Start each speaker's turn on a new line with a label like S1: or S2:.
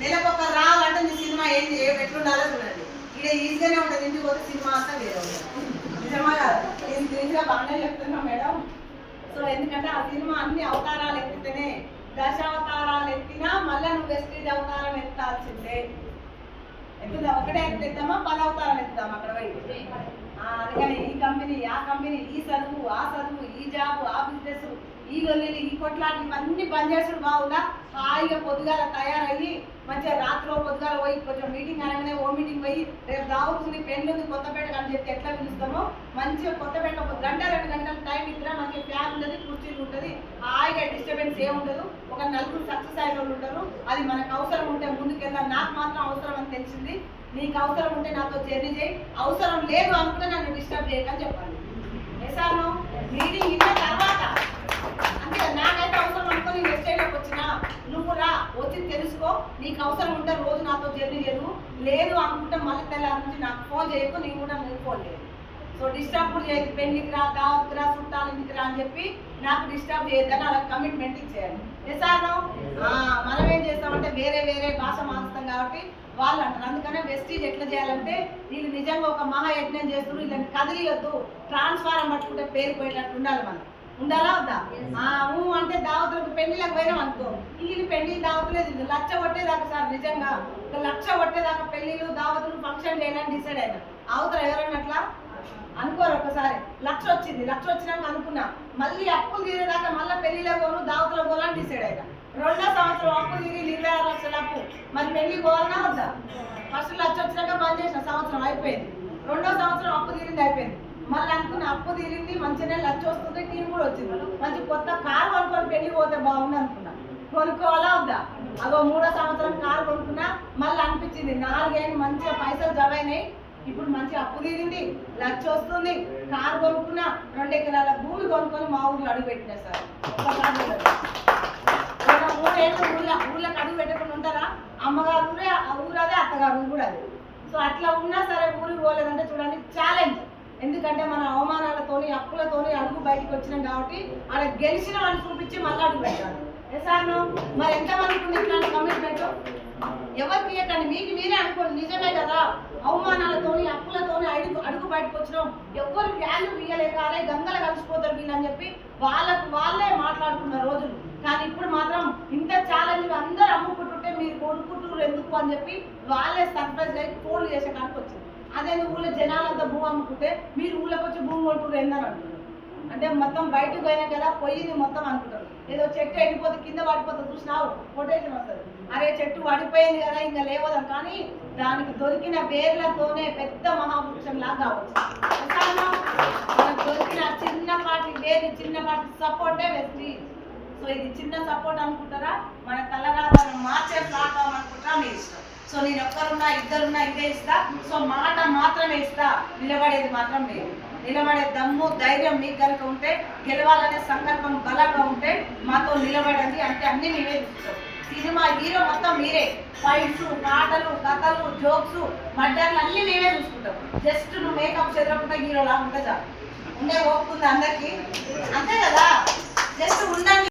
S1: నెలకొక రావు అంటే మీ సినిమా ఏం ఎట్లుండాలో చూడండి. ఇక్కడ ఈజీగానే ఉంటుంది ఇంటికి పోతే సినిమా అంతా వేరే ఉంటుంది. నిజమా కాదు? నేను ఈజీగా బాగానే చెప్తున్నా మేడం. సో ఎందుకంటే ఆ సినిమా అన్ని అవతారాలు ఎత్తితేనే దశావతారాలు ఎత్తినా మళ్ళీ నువ్వు వెస్టీజ్ అవతారం ఎత్తాల్సిందే. ఎత్తుదా? ఒకటే ఎత్తుదామా పది అవతారాలు ఎత్తుదామా అక్కడ పోయి? అందుకని ఈ కంపెనీ ఆ కంపెనీ ఈ చదువు ఆ చదువు ఈ జాబ్ ఆ బిజినెస్ ఈ లొల్లిలు ఈ కొట్లాట్లు ఇవన్నీ బంద్ చేసుడు బాగుందా హాయిగా పొద్దుగాల తయారయ్యి మంచిగా రాత్రి పొద్దుగాల పోయి కొంచెం మీటింగ్ అనగానే ఓ మీటింగ్ పోయి రేపు దావుతుంది పెళ్ళి ఉంది కొత్తపేట అని చెప్పి ఎట్లా పిలుస్తామో మంచిగా కొత్తపేట ఒక గంట రెండు గంటల టైం ఇద్దరా మంచిగా ఫ్యాన్ ఉంటుంది కుర్చీలు ఉంటుంది హాయిగా డిస్టర్బెన్స్ ఏమి ఉండదు ఒక నలుగురు సక్సెస్ అయిన వాళ్ళు ఉంటారు అది మనకు అవసరం ఉంటే ముందుకెళ్దాం నాకు మాత్రం అవసరం అని తెలిసింది. నీకు అవసరం ఉంటే నాతో జర్నీ చేయి అవసరం లేదు అనుకుంటే నన్ను డిస్టర్బ్ చేయకని చెప్పండి ఎసాను మీటింగ్ ఇన్న తర్వాత అంతే కదా, నాకైతే అవసరం అనుకో నేను వెబ్సైట్లోకి వచ్చినా నువ్వు రా వచ్చి తెలుసుకో నీకు అవసరం ఉంటే రోజు నాతో జర్నీ చేయను లేదు అనుకుంటే మళ్ళీ తెల్లారి నుంచి నాకు ఫోన్ చేయకు నేను కూడా నేను ఫోన్ చేయను. సో డిస్టర్బ్ చేయదు పెళ్ళికి రా దావత్కి రా చుట్టాలు ఇంటికి రా అని చెప్పి నాకు డిస్టర్బ్ చేయొద్దని అలా కమిట్మెంట్ ఇచ్చేయాలి ఎసాను మనం ఏం చేస్తామంటే వేరే వేరే భాష మారుస్తాం కాబట్టి వాళ్ళు అంటారు. అందుకనే వెస్టీజ్ ఎట్లా చేయాలంటే వీళ్ళు నిజంగా ఒక మహాయజ్ఞం చేస్తున్నారు. వీళ్ళని కదిలియొద్దు. ట్రాన్స్ఫారం పట్టుకుంటే పేరు పోయేటట్టు ఉండాలి మనం. ఉండాలా వద్దా? ఆ, ఊ అంటే దావతులకు పెళ్ళిలకు పోయినాం అనుకో. వీళ్ళు పెళ్ళి దావతులేదు. ఇది లక్ష కొట్టేదాకా సార్ నిజంగా. ఒక లక్ష కొట్టేదాకా పెళ్ళిలు దావతులు ఫంక్షన్ చేయాలని డిసైడ్ అయినా. అవతల ఎవరైనా అట్లా? అనుకోరు ఒకసారి లక్ష వచ్చింది. లక్ష వచ్చినాక అనుకున్నా. మళ్ళీ అప్పులు తీరేదాకా మళ్ళీ పెళ్ళిలో పోను దావతుల పోవాలని డిసైడ్ అయినా. రెండో సంవత్సరం అప్పు తీరి ఇరవై ఆరు లక్షల అప్పు. మరి పెళ్ళి పోవాలన్నా వద్దా? ఫస్ట్ లక్ష వచ్చినాక బంద్ చేసిన సంవత్సరం అయిపోయింది. రెండో సంవత్సరం అప్పు తీరింది అయిపోయింది. మళ్ళీ అనుకున్న అప్పు తీరింది మంచిగానే లచ్చి వస్తుంది టీం కూడా వచ్చింది. మంచి కొత్త కారు కొనుక్కొని పెళ్ళి పోతే బాగుంది అనుకున్నా. కొనుక్కోవాలా వద్దా? అగో మూడో సంవత్సరం కారు కొనుక్కున్నా మళ్ళీ అనిపించింది నాలుగేళ్ళు మంచిగా పైసలు జమ అయినాయి. ఇప్పుడు మంచి అప్పు తీరింది లక్ష వస్తుంది కారు కొనుక్కున్నా రెండు ఎకరాల భూమి కొనుక్కొని మా ఊర్లో అడుగు పెట్టినా సార్. మూడేళ్ళు ఊళ్ళో ఊళ్ళకి అడుగు పెట్టకుండా ఉంటారా? అమ్మగారు ఊరే ఆ ఊరు అదే అత్తగారు కూడా అదే. సో అట్లా ఉన్నా సరే ఊరికి పోలేదంటే చూడండి ఎందుకంటే మన అవమానాలతోని అప్పులతోని అడుగు బయటికి వచ్చినాం కాబట్టి ఆడ గెలిచిన వాళ్ళు చూపించి మళ్ళీ అడుగు పెట్టాలి ఏ మరి ఎంతమందికి ఉంది ఇట్లాంటి కమిట్మెంట్ ఎవరికి ఇవ్వకండి. మీకు మీరే అనుకోండి. నిజమే కదా. అవమానాలతోని అప్పులతోని అడుగు అడుగు బయటకు వచ్చినాం. ఎవ్వరు వ్యాల్యూ ఇయ్యలేక అరే గంగలు కలిసిపోతారు వీళ్ళని చెప్పి వాళ్ళకు వాళ్ళే మాట్లాడుకున్న రోజులు. కానీ ఇప్పుడు మాత్రం ఇంత ఛాలెంజ్ అందరూ అమ్ముకుంటుంటే మీరు కొనుక్కుంటున్నారు ఎందుకు అని చెప్పి వాళ్ళే సర్ప్రైజ్ అయ్యి ఫోన్లు చేసే కాడికి వచ్చింది అదే ఊళ్ళో జనాలంతా భూమి అమ్ముకుంటే మీరు ఊళ్ళోకి వచ్చి భూమి కొంటున్నారు ఏందని అంటున్నారు. అంటే మొత్తం బయటకు పోయినా కదా పోయింది మొత్తం అనుకుంటారు. ఏదో చెట్టు ఎండిపోతే కింద పడిపోతే చూసినావు? కొటేషన్ వస్తుంది. అరే చెట్టు పడిపోయింది కదా ఇంకా లేవదాం కానీ దానికి దొరికిన వేర్లతోనే పెద్ద మహావృక్షం లాగా కావచ్చు. మనకు దొరికిన చిన్నపాటి వేరు చిన్నపాటి సపోర్టే వెస్ట్రీ సో ఇది చిన్న సపోర్ట్ అనుకుంటారా? మన తలరాతను మార్చే ప్లాట్ఫామ్ అనుకుంటారా మీరు సో నేను ఒక్కరున్నా ఇద్దరున్నా ఇదే ఇస్తా. సో మాట మాత్రమే ఇస్తా. నిలబడేది మాత్రం లేదు. నిలబడే దమ్ము ధైర్యం మీకు కనుక ఉంటే గెలవాలనే సంకల్పం బలంగా ఉంటే మాతో నిలబడండి. అంటే అన్ని మేమే చూస్తాం సినిమా హీరో మొత్తం మీరే. ఫైట్స్ పాటలు కథలు జోక్స్ మడ్డర్లు అన్ని మేమే చూసుకుంటాం. జస్ట్ నువ్వు మేకప్ చెదరకుండా హీరో లాగా ఉంటే ఉండే ఓపుకుంది అందరికీ. అంతే కదా? జస్ట్ ఉండండి.